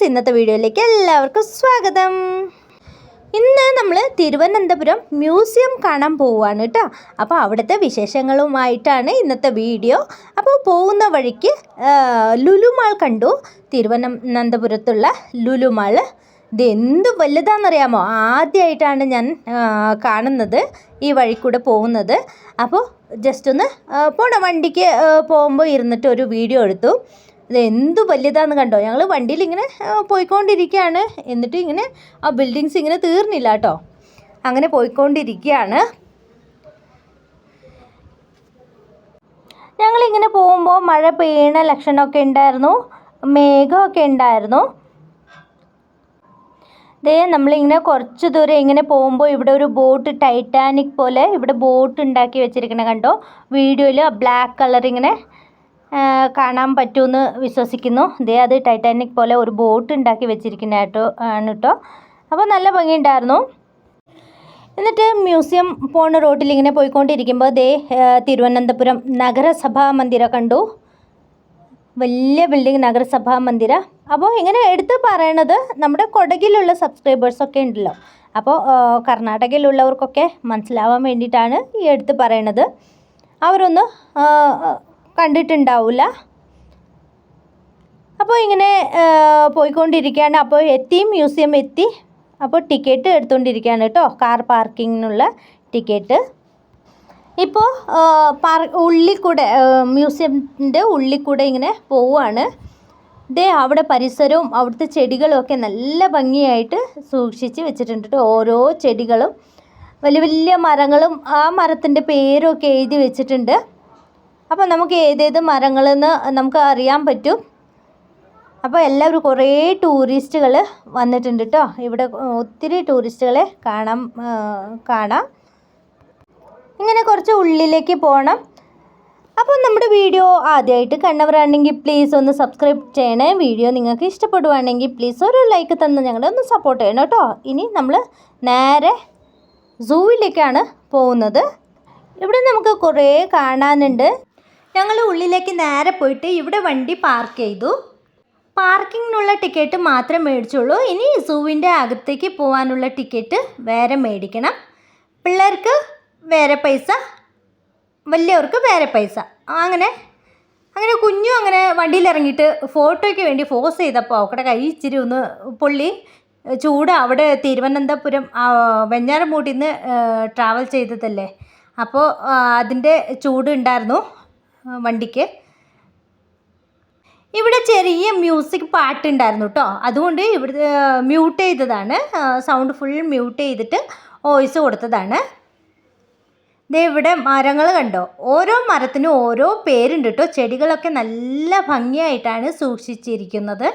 Friends ഇന്നത്തെ വീഡിയോയിലേക്ക് എല്ലാവർക്കും സ്വാഗതം. ഇന്ന് നമ്മൾ തിരുവനന്തപുരം മ്യൂസിയം കാണാൻ പോവുകയാണ് കേട്ടോ. അപ്പോൾ അവിടുത്തെ വിശേഷങ്ങളുമായിട്ടാണ് ഇന്നത്തെ വീഡിയോ. അപ്പോൾ പോകുന്ന വഴിക്ക് ലുലുമാൾ കണ്ടു. തിരുവനന്തപുരത്തുള്ള ലുലുമാൾ ഇത് എന്ത് വലുതാണെന്നറിയാമോ? ആദ്യമായിട്ടാണ് ഞാൻ കാണുന്നത് ഈ വഴി കൂടെ പോകുന്നത്. അപ്പോൾ ജസ്റ്റ് ഒന്ന് പോണ. വണ്ടിക്ക് പോകുമ്പോൾ ഇരുന്നിട്ട് ഒരു വീഡിയോ എടുത്തു. ഇത് എന്ത് വലുതാന്ന് കണ്ടോ? ഞങ്ങൾ വണ്ടിയിൽ ഇങ്ങനെ പോയിക്കൊണ്ടിരിക്കുകയാണ് എന്നിട്ട് ഇങ്ങനെ ആ ബിൽഡിങ്സ് ഇങ്ങനെ തീർന്നില്ല കേട്ടോ അങ്ങനെ പോയിക്കൊണ്ടിരിക്കുകയാണ് ഞങ്ങളിങ്ങനെ പോകുമ്പോൾ മഴ പെയ്യണ ലക്ഷണമൊക്കെ ഉണ്ടായിരുന്നു. മേഘമൊക്കെ ഉണ്ടായിരുന്നു. ദേ നമ്മളിങ്ങനെ കുറച്ച് ദൂരം ഇങ്ങനെ പോകുമ്പോൾ ഇവിടെ ഒരു ബോട്ട് ടൈറ്റാനിക് പോലെ ഇവിടെ ബോട്ട് ഉണ്ടാക്കി വെച്ചിരിക്കണ കണ്ടോ? വീഡിയോയിൽ ബ്ലാക്ക് കളർ ഇങ്ങനെ ആ, കാണാൻ പറ്റുമെന്ന് വിശ്വസിക്കുന്നു. ദേ അത് ടൈറ്റാനിക് പോലെ ഒരു ബോട്ട് ഉണ്ടാക്കി വെച്ചിരിക്കുന്ന കേട്ടോ ആണ് കേട്ടോ അപ്പോൾ നല്ല ഭംഗിയുണ്ടായിരുന്നു. എന്നിട്ട് മ്യൂസിയം പോണ റോട്ടിൽ ഇങ്ങനെ പോയിക്കൊണ്ടിരിക്കുമ്പോൾ ദേ തിരുവനന്തപുരം നഗരസഭാ മന്ദിരം കണ്ടു. വലിയ ബിൽഡിംഗ് നഗരസഭാ മന്ദിര. അപ്പോൾ ഇങ്ങനെ എടുത്ത് പറയണത് നമ്മുടെ കൊടകിലുള്ള സബ്സ്ക്രൈബേഴ്സൊക്കെ ഉണ്ടല്ലോ. അപ്പോൾ കർണാടകയിലുള്ളവർക്കൊക്കെ മനസ്സിലാവാൻ വേണ്ടിയിട്ടാണ് ഈ എടുത്ത് പറയണത്. അവരൊന്ന് കണ്ടിട്ടുണ്ടാവില്ല അപ്പോൾ ഇങ്ങനെ പോയിക്കൊണ്ടിരിക്കുകയാണ് അപ്പോൾ എത്തി മ്യൂസിയം എത്തി. അപ്പോൾ ടിക്കറ്റ് എടുത്തുകൊണ്ടിരിക്കുകയാണ് കേട്ടോ കാർ പാർക്കിങ്ങിനുള്ള ടിക്കറ്റ്. ഇപ്പോൾ പാർ ഉള്ളിൽ കൂടെ മ്യൂസിയത്തിന്റെ ഉള്ളിൽ കൂടെ ഇങ്ങനെ പോവുകയാണ് ഇതേ അവിടെ പരിസരവും അവിടുത്തെ ചെടികളും ഒക്കെ നല്ല ഭംഗിയായിട്ട് സൂക്ഷിച്ച് വെച്ചിട്ടുണ്ട് ഓരോ ചെടികളും. വലിയ വലിയ മരങ്ങളും ആ മരത്തിന്റെ പേരൊക്കെ എഴുതി വെച്ചിട്ടുണ്ട്. അപ്പോൾ നമുക്ക് ഏതേത് മരങ്ങളെന്ന് നമുക്ക് അറിയാൻ പറ്റും. അപ്പോൾ എല്ലാവരും കുറേ ടൂറിസ്റ്റുകൾ വന്നിട്ടുണ്ട് കേട്ടോ ഇവിടെ ഒത്തിരി ടൂറിസ്റ്റുകളെ കാണാം കാണാം. ഇങ്ങനെ കുറച്ച് ഉള്ളിലേക്ക് പോകണം അപ്പോൾ നമ്മുടെ വീഡിയോ ആദ്യമായിട്ട് കണ്ടവരാണെങ്കിൽ പ്ലീസ് ഒന്ന് സബ്സ്ക്രൈബ് ചെയ്യണേ. വീഡിയോ നിങ്ങൾക്ക് ഇഷ്ടപ്പെടുവാണെങ്കിൽ പ്ലീസ് ഒരു ലൈക്ക് തന്ന് ഞങ്ങളെ ഒന്ന് സപ്പോർട്ട് ചെയ്യണം കേട്ടോ ഇനി നമ്മൾ നേരെ സൂവിലേക്കാണ് പോകുന്നത്. ഇവിടെ നമുക്ക് കുറേ കാണാനുണ്ട്. ഞങ്ങൾ ഉള്ളിലേക്ക് നേരെ പോയിട്ട് ഇവിടെ വണ്ടി പാർക്ക് ചെയ്തു. പാർക്കിങ്ങിനുള്ള ടിക്കറ്റ് മാത്രം മേടിച്ചുള്ളൂ. ഇനി സൂവിന്റെ അകത്തേക്ക് പോകാനുള്ള ടിക്കറ്റ് വേറെ മേടിക്കണം. പിള്ളേർക്ക് വേറെ പൈസ വലിയവർക്ക് വേറെ പൈസ. അങ്ങനെ അങ്ങനെ കുഞ്ഞു അങ്ങനെ വണ്ടിയിൽ ഇറങ്ങിയിട്ട് ഫോട്ടോയ്ക്ക് വേണ്ടി ഫോസ് ചെയ്തപ്പോൾ അവക്കടെ കൈ ഇച്ചിരി ഒന്ന് പൊള്ളി. ചൂട് അവിടെ തിരുവനന്തപുരം വെഞ്ഞാറമൂട്ടിന്ന് ട്രാവൽ ചെയ്തതല്ലേ? അപ്പോൾ അതിന്റെ ചൂട് ഉണ്ടായിരുന്നു. വണ്ടിക്ക്. ഇവിടെ ചെറിയ മ്യൂസിക് പാട്ടുണ്ടായിരുന്നു കേട്ടോ അതുകൊണ്ട് ഇവിടെ മ്യൂട്ട് ചെയ്തതാണ്. സൗണ്ട് ഫുൾ മ്യൂട്ട് ചെയ്തിട്ട് വോയിസ് കൊടുത്തതാണ്. ദേ ഇവിടെ മരങ്ങൾ കണ്ടോ? ഓരോ മരത്തിനും ഓരോ പേരുണ്ട് കേട്ടോ ചെടികളൊക്കെ നല്ല ഭംഗിയായിട്ടാണ് സൂക്ഷിച്ചിരിക്കുന്നത്.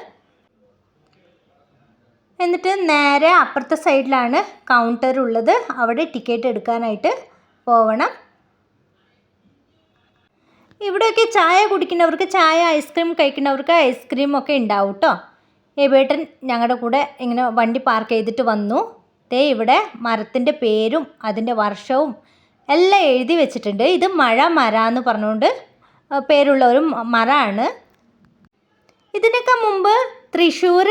എന്നിട്ട് നേരെ അപ്പുറത്തെ സൈഡിലാണ് കൗണ്ടർ ഉള്ളത്. അവിടെ ടിക്കറ്റ് എടുക്കാനായിട്ട് പോവണം. ഇവിടെയൊക്കെ ചായ കുടിക്കുന്നവർക്ക് ചായ ഐസ്ക്രീം കഴിക്കുന്നവർക്ക് ഐസ്ക്രീം ഒക്കെ ഉണ്ടാവും കേട്ടോ ഏബേട്ടൻ ഞങ്ങളുടെ കൂടെ ഇങ്ങനെ വണ്ടി പാർക്ക് ചെയ്തിട്ട് വന്നു. ദേ ഇവിടെ മരത്തിന്റെ പേരും അതിന്റെ വർഷവും എല്ലാം എഴുതി വെച്ചിട്ടുണ്ട്. ഇത് മഴ മര എന്ന് പറഞ്ഞുകൊണ്ട് പേരുള്ള ഒരു മരമാണ്. ഇതിനൊക്കെ മുമ്പ് തൃശ്ശൂർ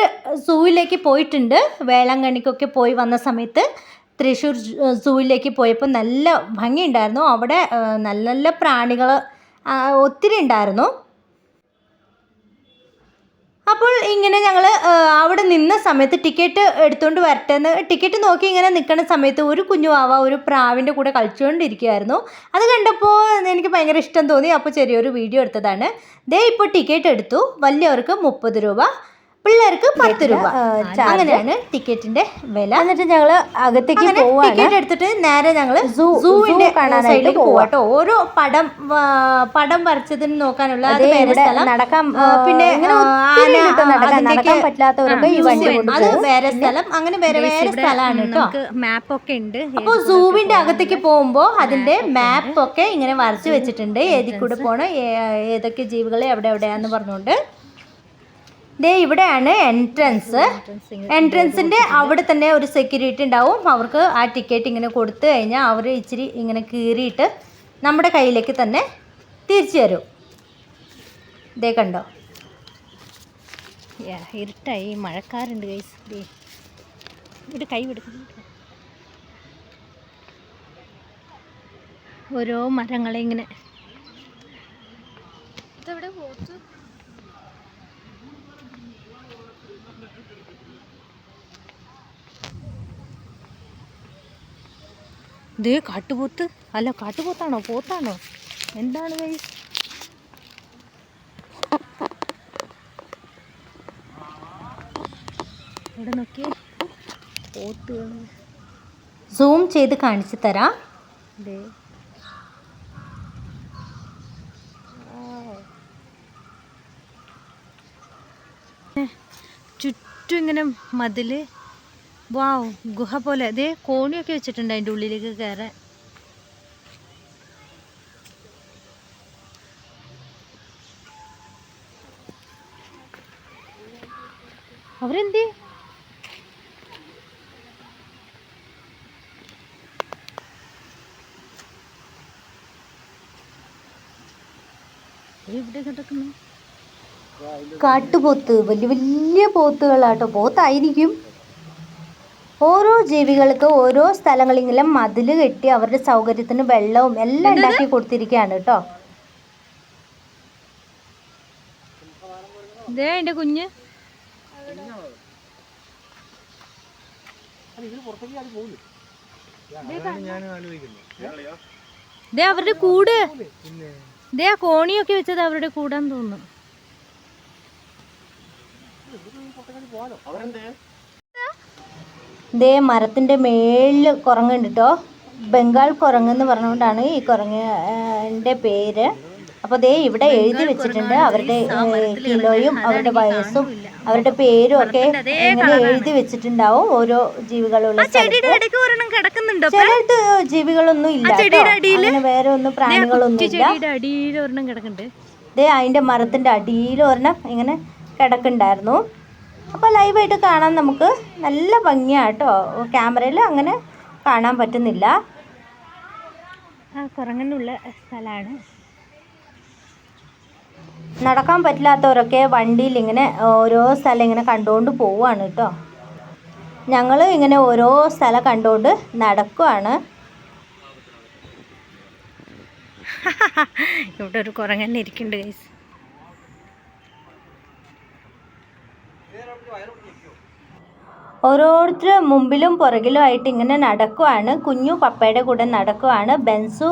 സൂവിലേക്ക് പോയിട്ടുണ്ട്. വേളാങ്കണ്ണിക്കൊക്കെ പോയി വന്ന സമയത്ത് തൃശ്ശൂർ സൂവിലേക്ക് പോയപ്പോൾ നല്ല ഭംഗിയുണ്ടായിരുന്നു. അവിടെ നല്ല നല്ല പ്രാണികൾ ഒത്തിരി ഉണ്ടായിരുന്നു. അപ്പോൾ ഇങ്ങനെ ഞങ്ങൾ അവിടെ നിന്ന സമയത്ത് ടിക്കറ്റ് എടുത്തുകൊണ്ട് വരട്ടെ എന്ന് ടിക്കറ്റ് നോക്കി ഇങ്ങനെ നിൽക്കുന്ന സമയത്ത് ഒരു കുഞ്ഞു വാവ ഒരു പ്രാവിന്റെ കൂടെ കളിച്ചുകൊണ്ടിരിക്കുകയായിരുന്നു അത് കണ്ടപ്പോൾ എനിക്ക് ഭയങ്കര ഇഷ്ടം തോന്നി. അപ്പോൾ ചെറിയൊരു വീഡിയോ എടുത്തതാണ്. ദേ ഇപ്പോൾ ടിക്കറ്റ് എടുത്തു. വലിയവർക്ക് മുപ്പത് രൂപ. പിള്ളേർക്ക് പത്ത് രൂപ. അങ്ങനെയാണ് ടിക്കറ്റിന്റെ വില. എന്നിട്ട് ഞങ്ങൾ അകത്തേക്ക് ടിക്കറ്റ് എടുത്തിട്ട് നേരെ ഞങ്ങൾ സൂവിന്റെ കാണാനായിട്ട് പോവാട്ടോ ഓരോ പടം പടം വരച്ചതിന് നോക്കാനുള്ള അത് വേറെ നടക്കാം പിന്നെ അത് വേറെ സ്ഥലം. അങ്ങനെ വേറെ വേറെ സ്ഥലമാണ് കേട്ടോ മാപ്പ് ഒക്കെ ഉണ്ട്. അപ്പോൾ സൂവിന്റെ അകത്തേക്ക് പോകുമ്പോൾ അതിന്റെ മാപ്പ് ഒക്കെ ഇങ്ങനെ വരച്ചു വെച്ചിട്ടുണ്ട്. ഏതിൽ കൂടെ പോകണം ഏതൊക്കെ ജീവികളെ എവിടെ എവിടെയാന്ന് പറഞ്ഞുകൊണ്ട് ദേ ഇവിടെയാണ് എൻട്രൻസ് എൻട്രൻസിന്റെ അവിടെ തന്നെ ഒരു സെക്യൂരിറ്റി ഉണ്ടാവും. അവർക്ക് ആ ടിക്കറ്റ് ഇങ്ങനെ കൊടുത്തു കഴിഞ്ഞാൽ അവർ ഇച്ചിരി ഇങ്ങനെ കീറിയിട്ട് നമ്മുടെ കയ്യിലേക്ക് തന്നെ തിരിച്ചു തരും ദേ കണ്ടോ? യാ, ഇരുട്ടായി. മഴക്കാരുണ്ട് കൈസ് ദേ ഇവിടെ കൈ വിടുന്നു ഓരോ മരങ്ങളെ ഇങ്ങനെ. ഇതെവിടെ പോത്ത്? ദേ കാട്ടുപോത്ത്. അല്ല കാട്ടുപോത്താണോ? പോത്താണോ? എന്താണ് കൈ ഇവിടെ നോക്കിയേ. പോത്തുകൾ സൂം ചെയ്ത് കാണിച്ചു തരാം. ദേ. ചുറ്റും ഇങ്ങനെ മതിൽ. വാവ് ഗുഹ പോലെ. അതേ കോണിയൊക്കെ വെച്ചിട്ടുണ്ട് അതിന്റെ ഉള്ളിലേക്ക് കയറാൻ. അവരെന്തേ? ഇവിടെ കാട്ടുപോത്ത്. വലിയ വലിയ പോത്തുകളാട്ടോ. പോത്തായിരിക്കും. ഓരോ ജീവികൾക്ക് ഓരോ സ്ഥലങ്ങളിലും മതിൽ കെട്ടി അവരുടെ സൗകര്യത്തിന് വെള്ളവും എല്ലാം ഉണ്ടാക്കി കൊടുത്തിരിക്കുകയാണ് കേട്ടോ. കുഞ്ഞ്. ദേ അവരുടെ കൂട്. ദേ ആ കോണിയൊക്കെ വെച്ചത് അവരുടെ കൂടാന്ന് തോന്നുന്നു. ദേ മരത്തിന്റെ മേളിൽ കുരങ്ങുണ്ട് കേട്ടോ ബംഗാൾ കുരങ്ങ് എന്ന് പറഞ്ഞുകൊണ്ടാണ് ഈ കുരങ്ങിന്റെ പേര്. അപ്പോൾ ദേ ഇവിടെ എഴുതി വെച്ചിട്ടുണ്ട് അവരുടെ കിലോയും അവരുടെ വയസ്സും അവരുടെ പേരും ഒക്കെ ഇങ്ങനെ എഴുതി വെച്ചിട്ടുണ്ടാവും ഓരോ ജീവികളുള്ള ചിലത് ജീവികളൊന്നും ഇല്ല വേറെ ഒന്നും പ്രാണികളൊന്നും ഇല്ല. ദേ അതിന്റെ മരത്തിന്റെ അടിയിൽ ഒരെണ്ണം ഇങ്ങനെ കിടക്കുന്നുണ്ടായിരുന്നു. അപ്പോൾ ലൈവായിട്ട് കാണാൻ നമുക്ക് നല്ല ഭംഗിയാണ് കേട്ടോ ക്യാമറയിൽ അങ്ങനെ കാണാൻ പറ്റുന്നില്ല. ആ കുരങ്ങനുള്ള സ്ഥലമാണ് നടക്കാൻ പറ്റില്ലാത്തവരൊക്കെ വണ്ടിയിൽ ഇങ്ങനെ ഓരോ സ്ഥലം ഇങ്ങനെ കണ്ടുകൊണ്ട് പോവുകയാണ് കേട്ടോ. ഞങ്ങൾ ഇങ്ങനെ ഓരോ സ്ഥലം കണ്ടുകൊണ്ട് നടക്കുവാണ്. ഇവിടെ ഒരു കുരങ്ങനെ ഇരിക്കുന്നുണ്ട് ഗൈസ് ഓരോരുത്തർ മുമ്പിലും പുറകിലും ആയിട്ട് ഇങ്ങനെ നടക്കുവാണ്. കുഞ്ഞു പപ്പയുടെ കൂടെ നടക്കുവാണ്. ബെൻസു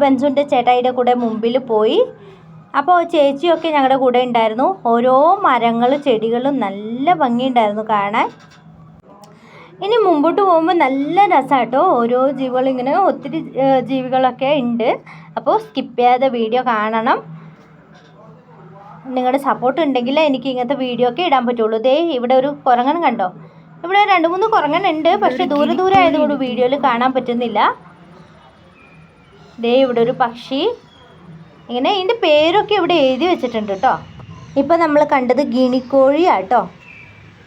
ബെൻസുന്റെ ചേട്ടായിയുടെ കൂടെ മുമ്പിൽ പോയി. അപ്പോൾ ചേച്ചിയൊക്കെ ഞങ്ങളുടെ കൂടെ ഉണ്ടായിരുന്നു. ഓരോ മരങ്ങളും ചെടികളും നല്ല ഭംഗിയുണ്ടായിരുന്നു കാണാൻ. ഇനി മുമ്പോട്ട് പോകുമ്പോൾ നല്ല രസമാട്ടോ ഓരോ ജീവികളും ഇങ്ങനെ ഒത്തിരി ജീവികളൊക്കെ ഉണ്ട്. അപ്പോൾ സ്കിപ്പ് ചെയ്യാതെ വീഡിയോ കാണണം. നിങ്ങളുടെ സപ്പോർട്ട് ഉണ്ടെങ്കിൽ എനിക്ക് ഇങ്ങനത്തെ വീഡിയോ ഒക്കെ ഇടാൻ പറ്റുള്ളൂ. ദേ ഇവിടെ ഒരു കുരങ്ങൻ കണ്ടോ? ഇവിടെ രണ്ട് മൂന്ന് കുരങ്ങൻ ഉണ്ട് പക്ഷെ ദൂരെ ദൂരെ ആയതുകൊണ്ട് വീഡിയോയിൽ കാണാൻ പറ്റുന്നില്ല. ദേ ഇവിടെ ഒരു പക്ഷി. ഇങ്ങനെ ഇതിന്റെ പേരൊക്കെ ഇവിടെ എഴുതി വെച്ചിട്ടുണ്ട് കേട്ടോ ഇപ്പം നമ്മൾ കണ്ടത് ഗിണിക്കോഴിയാണ് കേട്ടോ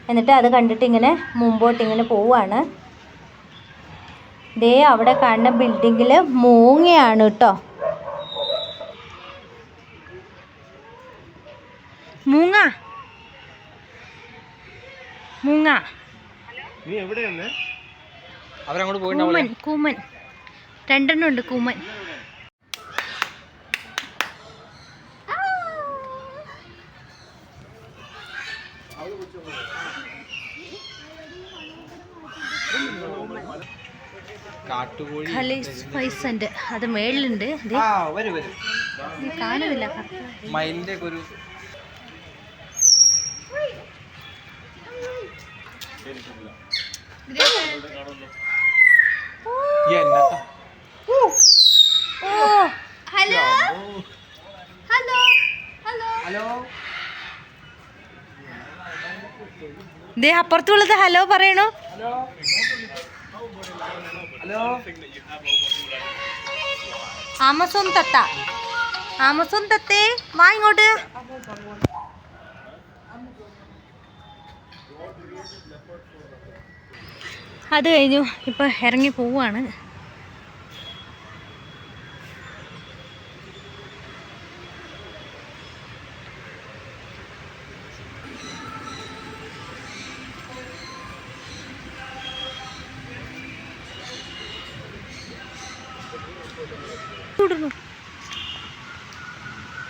എന്നിട്ട് അത് കണ്ടിട്ട് ഇങ്ങനെ മുമ്പോട്ട് ഇങ്ങനെ പോവുകയാണ് ദേ അവിടെ കാണുന്ന ബിൽഡിങ്ങിൽ മൂങ്ങയാണ് കേട്ടോ മൂങ്ങ. മൂങ്ങ. നീ എവിടെയാണ് അവരങ്ങോട്ട് കൂമൻ കൂമൻ. രണ്ടെണ്ണം ഉണ്ട് കൂമൻ. അത് മേളിലുണ്ട്. കാണുന്നില്ല. മയിലിന്റെ ഒരു ഈ എന്നത്ത ഹലോ ദേ അപ്പുറത്തുള്ളത് ഹലോ പറയണോ. ഹലോ ആമസോൺ തത്ത ആമസോൺ തത്തേ വാ ഇങ്ങോട്ട്. അത് കഴിഞ്ഞു. ഇപ്പം ഇറങ്ങി പോവുകയാണ്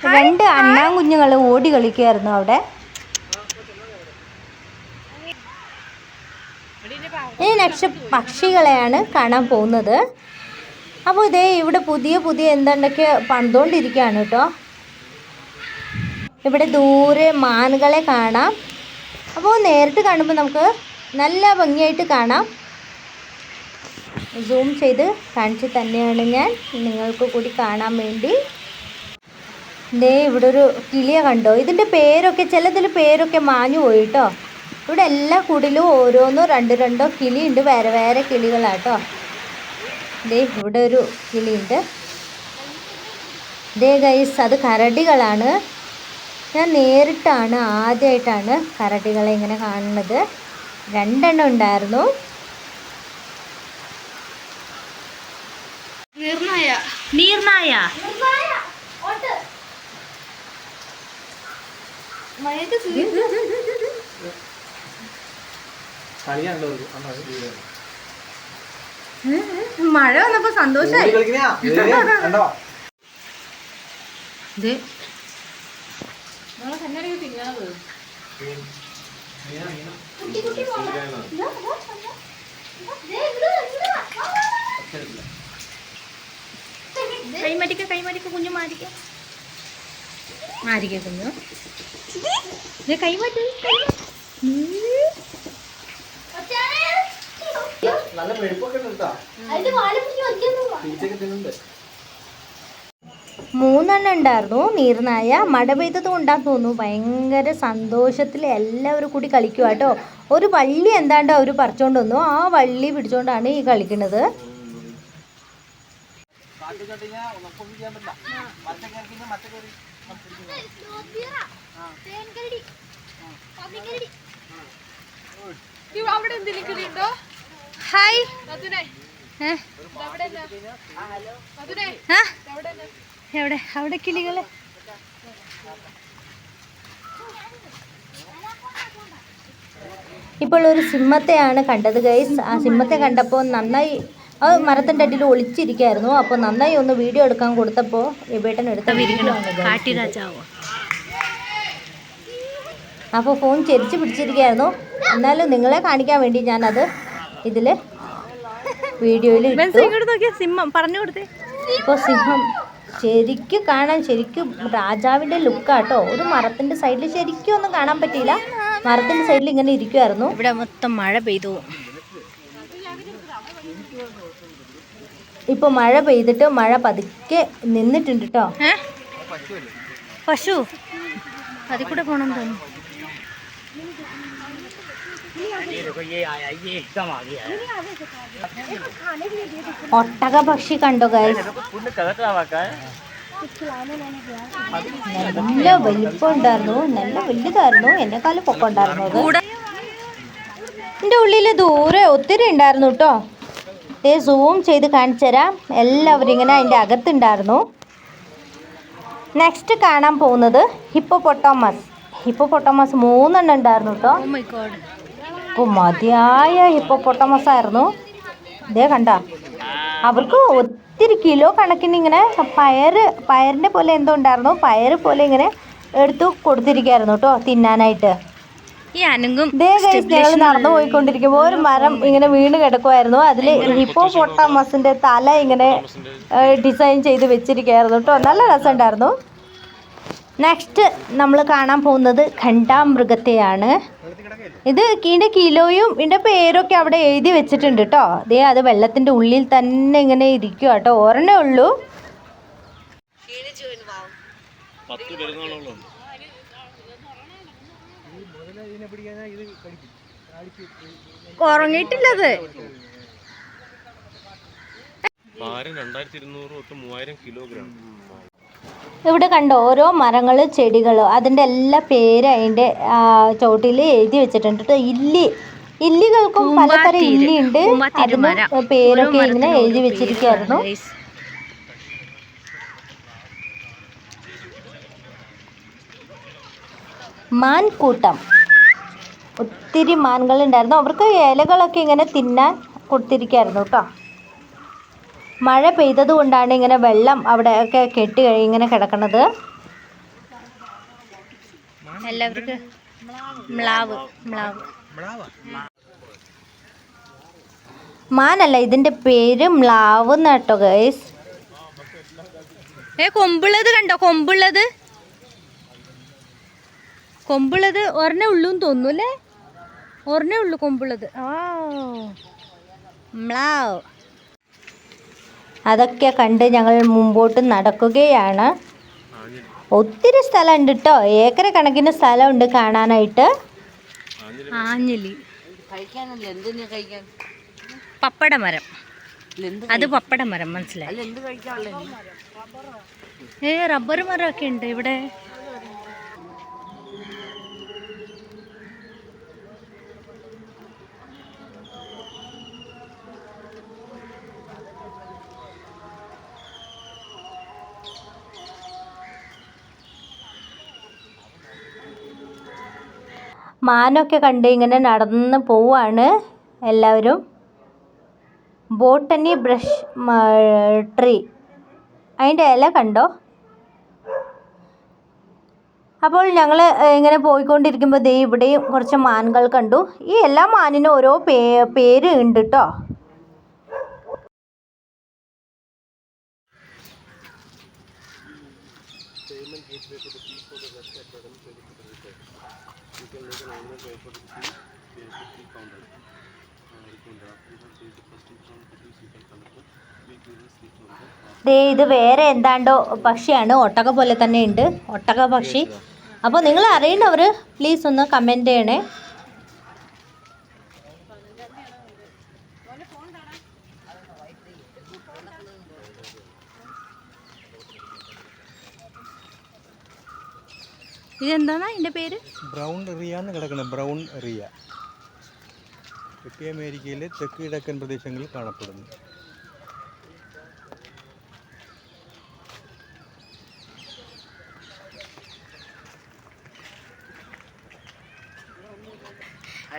രണ്ട് അണ്ണാൻ കുഞ്ഞുങ്ങൾ ഓടി കളിക്കുമായിരുന്നു അവിടെ. നെക്സ്റ്റ് പക്ഷികളെയാണ് കാണാൻ പോകുന്നത്. അപ്പോൾ ഇതേ ഇവിടെ പുതിയ പുതിയ എന്തുണ്ടൊക്കെ പണിതുകൊണ്ടിരിക്കുകയാണ് കേട്ടോ. ഇവിടെ ദൂരെ മാനുകളെ കാണാം. അപ്പോൾ നേരിട്ട് കാണുമ്പോൾ നമുക്ക് നല്ല ഭംഗിയായിട്ട് കാണാം. സൂം ചെയ്ത് കാണിച്ച് തന്നെയാണ് ഞാൻ നിങ്ങൾക്ക് കൂടി കാണാൻ വേണ്ടി. ദേ ഇവിടെ ഒരു കിളിയെ കണ്ടോ? ഇതിന്റെ പേരൊക്കെ ചിലതിൽ പേരൊക്കെ മാഞ്ഞു പോയി കേട്ടോ. ഇവിടെ എല്ലാ കുടിലും ഓരോന്നോ രണ്ട് രണ്ടോ കിളിയുണ്ട് വേറെ വേറെ കിളികളാട്ടോ. ദേ ഇവിടെ ഒരു കിളിയുണ്ട്. ദേ ഗൈസ് അത് കരടികളാണ്. ഞാൻ നേരിട്ടാണ് ആദ്യമായിട്ടാണ് കരടികളെ ഇങ്ങനെ കാണുന്നത്. രണ്ടെണ്ണം ഉണ്ടായിരുന്നു. നീർനായ. മഴ വന്നപ്പോ സന്തോഷായി. കൈമടിക്ക കൈമടിക്ക കുഞ്ഞു മാരിക്ക. മാരിക്ക കുഞ്ഞു കൈമാറ്റി കൈമാറ്റ് നല്ല തിന്നുണ്ട് മൂന്നെണ്ണം ഉണ്ടായിരുന്നു. നീർനായ മഴ പെയ്തത് കൊണ്ടാന്ന് തോന്നുന്നു. ഭയങ്കര സന്തോഷത്തിൽ എല്ലാവരും കൂടി കളിക്കുക കേട്ടോ. ഒരു വള്ളി എന്താണ്ട് അവർ പറിച്ചോണ്ട് വന്നു. ആ വള്ളി പിടിച്ചോണ്ടാണ് ഈ കളിക്കുന്നത്. കാട്ടി കണ്ടിഞ്ഞാ ഹായ്? എവിടെ? അവിടെ കിളികൾ ഇപ്പോൾ ഒരു സിംഹത്തെയാണ് കണ്ടത് ഗൈസ് ആ സിംഹത്തെ കണ്ടപ്പോൾ നന്നായി അത് മരത്തിന്റെ അടിയിൽ ഒളിച്ചിരിക്കുകയായിരുന്നു അപ്പോൾ നന്നായി ഒന്ന് വീഡിയോ എടുക്കാൻ കൊടുത്തപ്പോൾ എബേട്ടൻ എടുത്ത അപ്പോൾ ഫോൺ ചെരിച്ച് പിടിച്ചിരിക്കുകയായിരുന്നു എന്നാലും നിങ്ങളെ കാണിക്കാൻ വേണ്ടി ഞാനത് ഇതിൽ വീഡിയോയിൽ സിംഹം പറഞ്ഞു കൊടുത്തേ. ഇപ്പോൾ സിംഹം ശരിക്കും കാണാൻ ശരിക്കും രാജാവിന്റെ ലുക്കാട്ടോ. ഒരു മരത്തിന്റെ സൈഡിൽ ശരിക്കും ഒന്നും കാണാൻ പറ്റിയില്ല. മരത്തിന്റെ സൈഡിൽ ഇങ്ങനെ ഇരിക്കുമായിരുന്നു ഇവിടെ മൊത്തം മഴ പെയ്തു. ഇപ്പോൾ മഴ പെയ്തിട്ട് മഴ പതുക്കെ നിന്നിട്ടുണ്ട് കേട്ടോ പശു. അതിൽ കൂടെ പോണം തോന്നുന്നു. ഒട്ടക പക്ഷി കണ്ടോ ഗൈസ് നല്ല വലിപ്പം ഉണ്ടായിരുന്നു നല്ല വലുതായിരുന്നു. എന്നെക്കാളും പൊക്കം ഉണ്ടായിരുന്നു അത് എന്റെ ഉള്ളിൽ ദൂരെ ഒത്തിരി ഉണ്ടായിരുന്നു കേട്ടോ. ദേ സൂം ചെയ്ത് കാണിച്ചു തരാം. എല്ലാവരും ഇങ്ങനെ അതിന്റെ അകത്തുണ്ടായിരുന്നു. നെക്സ്റ്റ് കാണാൻ പോകുന്നത് ഹിപ്പോപ്പൊട്ടോമസ്. ഹിപ്പോപ്പൊട്ടോമസ് മൂന്നെണ്ണം ഉണ്ടായിരുന്നു കേട്ടോ. ഗോഡ് അപ്പോൾ മതിയായ ഹിപ്പോപ്പൊട്ടമസ് ആയിരുന്നു ഇതേ കണ്ട. അവർക്ക് ഒത്തിരി കിലോ കണക്കിന് ഇങ്ങനെ പയറ് പയറിന്റെ പോലെ എന്തോ ഉണ്ടായിരുന്നു. പയറ് പോലെ ഇങ്ങനെ എടുത്തു കൊടുത്തിരിക്കുകയായിരുന്നു കേട്ടോ തിന്നാനായിട്ട്. ഞങ്ങൾ നടന്നു പോയിക്കൊണ്ടിരിക്കുമ്പോൾ ഒരു മരം ഇങ്ങനെ വീണ് കിടക്കുമായിരുന്നു അതിൽ ഹിപ്പോ പൊട്ടാമസിന്റെ തല ഇങ്ങനെ ഡിസൈൻ ചെയ്ത് വെച്ചിരിക്കുകയായിരുന്നു കേട്ടോ നല്ല രസമുണ്ടായിരുന്നു. നെക്സ്റ്റ് നമ്മൾ കാണാൻ പോകുന്നത് ഖണ്ഡാമൃഗത്തെയാണ് ഇത് ഇതിന്റെ കിലോയും ഇതിന്റെ പേരൊക്കെ അവിടെ എഴുതി വെച്ചിട്ടുണ്ട് കേട്ടോ ദേ അത് വെള്ളത്തിന്റെ ഉള്ളിൽ തന്നെ ഇങ്ങനെ ഇരിക്കുക കേട്ടോ ഒരെണ്ണേ ഉള്ളൂ. ഉറങ്ങിയിട്ടില്ലത്. ഭാരം രണ്ടായിരത്തി ഇരുന്നൂറ് തൊട്ട് മൂവായിരം കിലോഗ്രാം. ഇവിടെ കണ്ട ഓരോ മരങ്ങൾ ചെടികൾ അതിന്റെ എല്ലാ പേര് അതിന്റെ ചോട്ടിൽ എഴുതി വെച്ചിട്ടുണ്ട് കേട്ടോ ഇല്ലി ഇല്ലികൾക്കും പലതരം പൂമ്പാറ്റീര്. ഇല്ലി ഉണ്ട് അതിന് പേരൊക്കെ ഇങ്ങനെ എഴുതി വെച്ചിരിക്കുകയായിരുന്നു മാൻകൂട്ടം. ഒത്തിരി മാൻകളുണ്ടായിരുന്നു. അവർക്ക് ഇലകളൊക്കെ ഇങ്ങനെ തിന്നാൻ കൊടുത്തിരിക്കുകയായിരുന്നു കേട്ടോ മഴ പെയ്തത് കൊണ്ടാണ് ഇങ്ങനെ വെള്ളം അവിടെ ഒക്കെ കെട്ടി കഴി- ഇങ്ങനെ കിടക്കുന്നത് എല്ലാവർക്കും മ്ലാവ് മ്ലാവ്. മാനല്ല ഇതിന്റെ പേര് മ്ലാവ് കേട്ടോ ഗൈസ് ഏ കൊമ്പുള്ളത് കണ്ടോ? കൊമ്പുള്ളത്? കൊമ്പുള്ളത് ഒരെണ്ണേ ഉള്ളൂ തോന്നുന്നു അല്ലേ? ഒരെണ്ണേ ഉള്ളൂ കൊമ്പുള്ളത്. ആ. മ്ലാവ്. അതൊക്കെ കണ്ട് ഞങ്ങൾ മുമ്പോട്ട് നടക്കുകയാണ്. ഒത്തിരി സ്ഥലമുണ്ട് കേട്ടോ ഏക്കര കണക്കിന് സ്ഥലമുണ്ട് കാണാനായിട്ട്. ആഞ്ഞലി. പപ്പട മരം അത് പപ്പട മരം മനസ്സിലായി. ഏ റബ്ബർ മരമൊക്കെ ഉണ്ട് ഇവിടെ. മാനൊക്കെ കണ്ട് ഇങ്ങനെ നടന്ന് പോവാണ് എല്ലാവരും. Botany brush tree. അതിന്റെ ഇല കണ്ടോ? അപ്പോൾ ഞങ്ങൾ ഇങ്ങനെ പോയിക്കൊണ്ടിരിക്കുമ്പോൾ ദേ ഇവിടെയും കുറച്ച് മാനുകൾ കണ്ടു. ഈ എല്ലാ മാനിനും ഓരോ പേ പേര് ഉണ്ട് കേട്ടോ ദേ ഇത് വേറെ എന്താണ്ടോ പക്ഷിയാണ്. ഒട്ടക പോലെ തന്നെ ഉണ്ട്. ഒട്ടക പക്ഷി. അപ്പോൾ നിങ്ങൾ അറിയണവർ പ്ലീസ് ഒന്ന് കമന്റ് ചെയ്യണേ. ഇതെന്താണ് അതിന്റെ പേര്? ബ്രൗൺ റിയ എന്ന് കിടക്കുന്നത് ബ്രൗൺ റിയ. തെക്കേ അമേരിക്കയിലെ തെക്ക് കിഴക്കൻ പ്രദേശങ്ങളിൽ കാണപ്പെടുന്നു.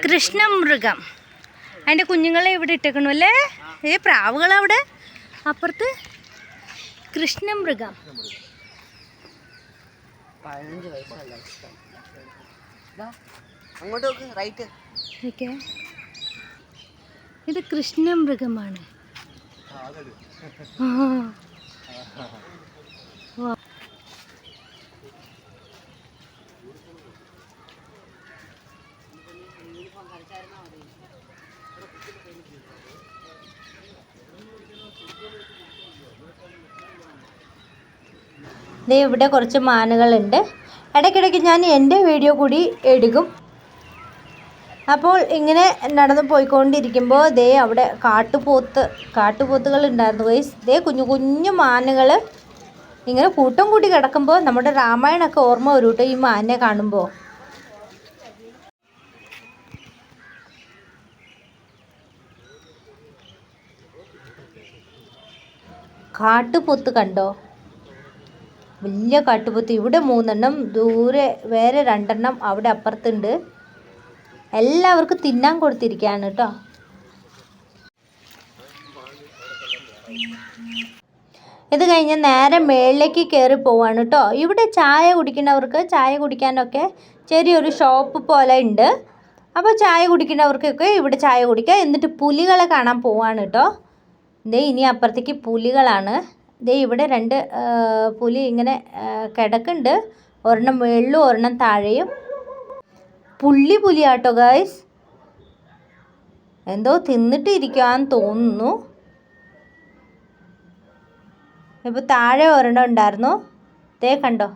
കൃഷ്ണമൃഗം. അതിന്റെ കുഞ്ഞുങ്ങളെ ഇവിടെ ഇട്ടേക്കണു അല്ലേ? ഏ പ്രാവുകളവിടെ? അപ്പുറത്ത് കൃഷ്ണമൃഗം. അങ്ങോട്ട് നോക്ക് റൈറ്റ് ഓക്കെ ഇത് കൃഷ്ണമൃഗമാണ്. ആ. ദേ ഇവിടെ കുറച്ച് മാനുകളുണ്ട്. ഇടയ്ക്കിടയ്ക്ക് ഞാൻ എന്റെ വീഡിയോ കൂടി എടുക്കും. അപ്പോൾ ഇങ്ങനെ നടന്നു പോയിക്കൊണ്ടിരിക്കുമ്പോൾ ദേ അവിടെ കാട്ടുപോത്ത് കാട്ടുപോത്തുകൾ ഉണ്ടായിരുന്നു വൈസ് ദേ കുഞ്ഞു കുഞ്ഞു മാനുകൾ ഇങ്ങനെ കൂട്ടം കൂട്ടി കിടക്കുമ്പോൾ നമ്മുടെ രാമായണമൊക്കെ ഓർമ്മ വരും കേട്ടോ ഈ മാനിനെ കാണുമ്പോൾ. കാട്ടുപോത്ത് കണ്ടോ? വലിയ കാട്ടുപോത്ത്. ഇവിടെ മൂന്നെണ്ണം ദൂരെ വേറെ രണ്ടെണ്ണം അവിടെ അപ്പുറത്തുണ്ട്. എല്ലാവർക്കും തിന്നാൻ കൊടുത്തിരിക്കുകയാണ് കേട്ടോ. ഇത് കഴിഞ്ഞ് നേരെ മേളിലേക്ക് കയറി പോവാണ് കേട്ടോ. ഇവിടെ ചായ കുടിക്കുന്നവർക്ക് ചായ കുടിക്കാനൊക്കെ ചെറിയൊരു ഷോപ്പ് പോലെ ഉണ്ട്. അപ്പോൾ ചായ കുടിക്കുന്നവർക്കൊക്കെ ഇവിടെ ചായ കുടിക്കുക എന്നിട്ട് പുലികളെ കാണാൻ പോവാണ് കേട്ടോ. ഇതേ ഇനി അപ്പുറത്തേക്ക് പുലികളാണ്. ദേ ഇവിടെ രണ്ട് പുലി ഇങ്ങനെ കിടക്കുന്നുണ്ട്. ഒരെണ്ണം മുകളിലും ഒരെണ്ണം താഴെയും. പുള്ളി പുലിയാട്ടോ ഗായ്സ് എന്തോ തിന്നിട്ട് ഇരിക്കാൻ തോന്നുന്നു. ഇപ്പോൾ താഴെ ഒരെണ്ണം ഉണ്ടായിരുന്നു. ദേ കണ്ടോ.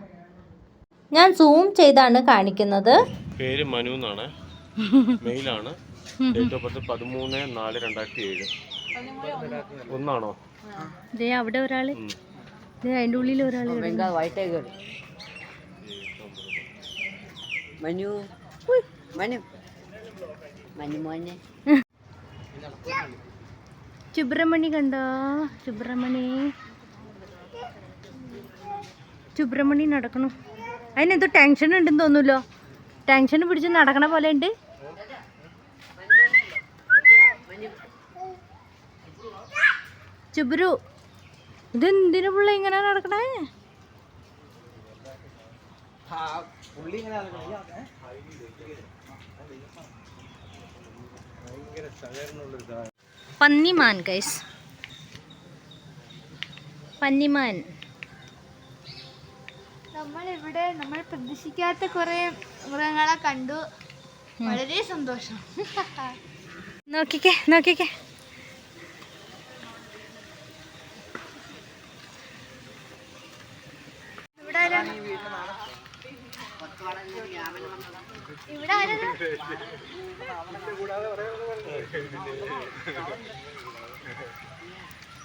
ഞാൻ സൂം ചെയ്താണ് കാണിക്കുന്നത്. പേര് മനു എന്നാണ്. മെയിലാണ് ഡേറ്റ് ഓഫ് ബർത്ത് പതിമൂന്ന് നാല് രണ്ടായിരത്തി ഏഴ്. ഒന്നാണോ? ദേ അവിടെ ഒരാൾ. ദേ അതിന്റെ ഉള്ളിൽ ഒരാൾ വൈറ്റ് ടൈഗർ മനു. മനു. മനു മോനെ. സുബ്രഹ്മണി കണ്ടോ? സുബ്രഹ്മണി സുബ്രഹ്മണി നടക്കണു. അതിനെന്തോ ടെൻഷൻ ഉണ്ടെന്ന് തോന്നുമല്ലോ ടെൻഷൻ പിടിച്ച് നടക്കണ പോലെ ഉണ്ട് ചുബ്രു ഇതെന്തിനു പുള്ളി ഇങ്ങനെ നടക്കണേ? പന്നിമാൻ ഗൈസ് പന്നിമാൻ. നമ്മളിവിടെ നമ്മൾ പ്രതീക്ഷിക്കാത്ത കുറെ മൃഗങ്ങളെ കണ്ടു. വളരെ സന്തോഷം. നോക്കിക്കേ നോക്കിക്കേ ഇവിടെ ആരാ ഇവിടെ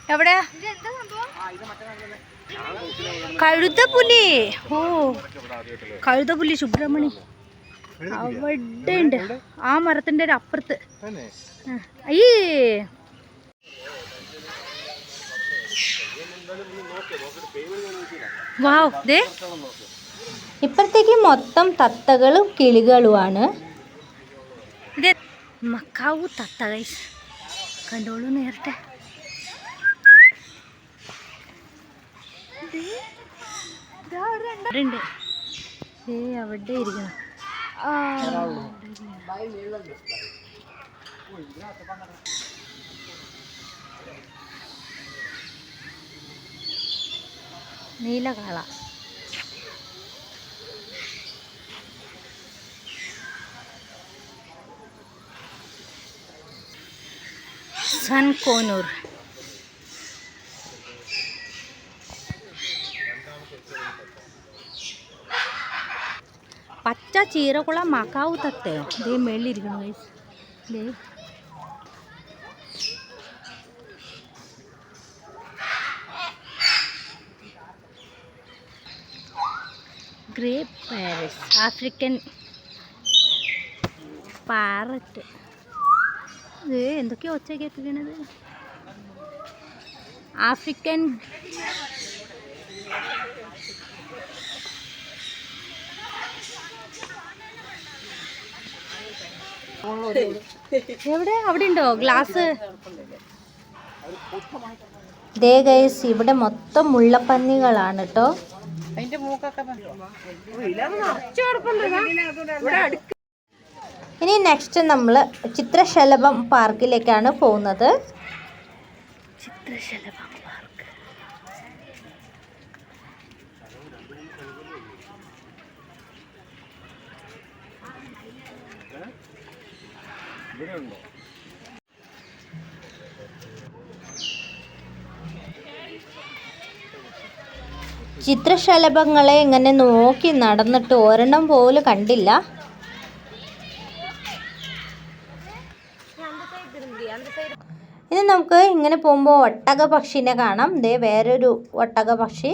എവിടെയാ? സംഭവം? കഴുതപ്പുലി ഓ. കഴുതപ്പുലി സുബ്രഹ്മണി. അവിടെ ഉണ്ട് ആ മരത്തിന്റെ ഒരു അപ്പുറത്ത്. അയ്യേ. വാവ്. ദേ. ഇപ്പഴത്തേക്ക് മൊത്തം തത്തകളും കിളികളുമാണ്. ഇത് മക്കാവു തത്ത ഗൈസ് കണ്ടോളൂ നേരത്തെ. അവിടെ ഉണ്ട്. ഏ അവിടെ ഇരിക്കണം. നീലകാള സൺ കോനൂർ പച്ച ചീരകുള മക്കാവ് തത്തയോ ഇതേ മേളിലിരിക്കണം guys. ദേ. Grey parrots. ആഫ്രിക്കൻ പാററ്റ് ഇത് എന്തൊക്കെയോ ഒച്ച കേട്ടിരിക്കണത് ആഫ്രിക്കൻ എവിടെ? അവിടെ ഉണ്ടോ ഗ്ലാസ് ദേ ഗൈസ് ഇവിടെ മൊത്തം മുള്ളപ്പന്നികളാണ് കേട്ടോ ഇനി നെക്സ്റ്റ് നമ്മൾ ചിത്രശലഭം പാർക്കിലേക്കാണ് പോകുന്നത്. ചിത്രശലഭം പാർക്ക്. ചിത്രശലഭങ്ങളെ ഇങ്ങനെ നോക്കി നടന്നിട്ട് ഒരെണ്ണം പോലും കണ്ടില്ല. നമുക്ക് ഇങ്ങനെ പോകുമ്പോൾ ഒട്ടക പക്ഷിനെ കാണാം. ദേ വേറൊരു ഒട്ടക പക്ഷി.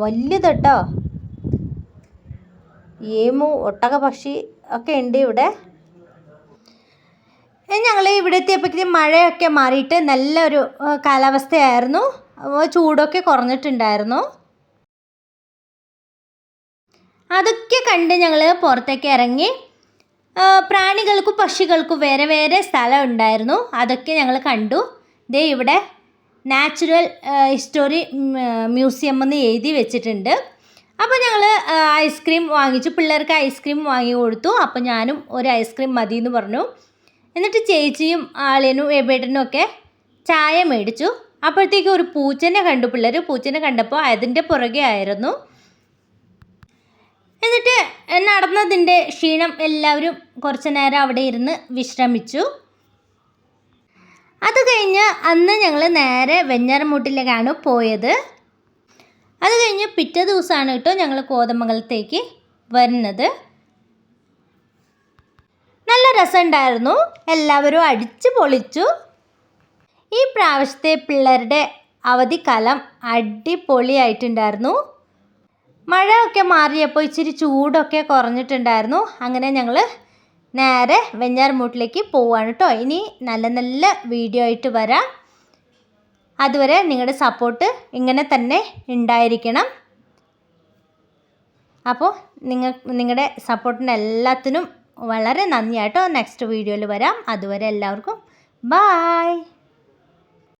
വലുതട്ടോ ഏമു ഒട്ടക പക്ഷി ഒക്കെ ഉണ്ട് ഇവിടെ. ഞങ്ങൾ ഇവിടെ എത്തിയപ്പോഴത്തേക്കും മഴയൊക്കെ മാറിയിട്ട് നല്ലൊരു കാലാവസ്ഥയായിരുന്നു. ചൂടൊക്കെ കുറഞ്ഞിട്ടുണ്ടായിരുന്നു. അതൊക്കെ കണ്ട് ഞങ്ങൾ പുറത്തേക്ക് ഇറങ്ങി പ്രാണികൾക്കും പക്ഷികൾക്കും വേറെ വേറെ സ്ഥലം ഉണ്ടായിരുന്നു. അതൊക്കെ ഞങ്ങൾ കണ്ടു. ദേ ഇവിടെ നാച്ചുറൽ ഹിസ്റ്റോറി മ്യൂസിയം എന്ന് എഴുതി വെച്ചിട്ടുണ്ട്. അപ്പോൾ ഞങ്ങൾ ഐസ്ക്രീം വാങ്ങിച്ചു. പിള്ളേർക്ക് ഐസ്ക്രീം വാങ്ങി കൊടുത്തു. അപ്പോൾ ഞാനും ഒരു ഐസ്ക്രീം മതി എന്ന് പറഞ്ഞു. എന്നിട്ട് ചേച്ചിയും ആളിയനും എബേട്ടനും ഒക്കെ ചായ മേടിച്ചു. അപ്പോഴത്തേക്കും ഒരു പൂച്ചനെ കണ്ടു. പിള്ളേർ പൂച്ചനെ കണ്ടപ്പോൾ അതിന്റെ പുറകെ ആയിരുന്നു. എന്നിട്ട് നടന്നതിന്റെ ക്ഷീണം എല്ലാവരും കുറച്ച് നേരം അവിടെ ഇരുന്ന് വിശ്രമിച്ചു. അത് കഴിഞ്ഞ് അന്ന് ഞങ്ങൾ നേരെ വെഞ്ഞാറമൂട്ടിലേക്കാണ് പോയത്. അത് കഴിഞ്ഞ് പിറ്റേ ദിവസമാണ് കേട്ടോ ഞങ്ങൾ കോതമംഗലത്തേക്ക് വരുന്നത്. നല്ല രസമുണ്ടായിരുന്നു. എല്ലാവരും അടിച്ചു പൊളിച്ചു. ഈ പ്രാവശ്യത്തെ പിള്ളേരുടെ അവധിക്കാലം അടിപൊളിയായിട്ടുണ്ടായിരുന്നു. മഴയൊക്കെ മാറിയപ്പോൾ ഇച്ചിരി ചൂടൊക്കെ കുറഞ്ഞിട്ടുണ്ടായിരുന്നു. അങ്ങനെ ഞങ്ങൾ നേരെ വെഞ്ഞാറമൂട്ടിലേക്ക് പോവാണ് കേട്ടോ ഇനി നല്ല നല്ല വീഡിയോ ആയിട്ട് വരാം. അതുവരെ നിങ്ങളുടെ സപ്പോർട്ട് ഇങ്ങനെ തന്നെ ഉണ്ടായിരിക്കണം. അപ്പോൾ നിങ്ങൾ നിങ്ങളുടെ സപ്പോർട്ടിന് എല്ലാത്തിനും വളരെ നന്ദിയായിട്ടോ നെക്സ്റ്റ് വീഡിയോയിൽ വരാം. അതുവരെ എല്ലാവർക്കും ബായ്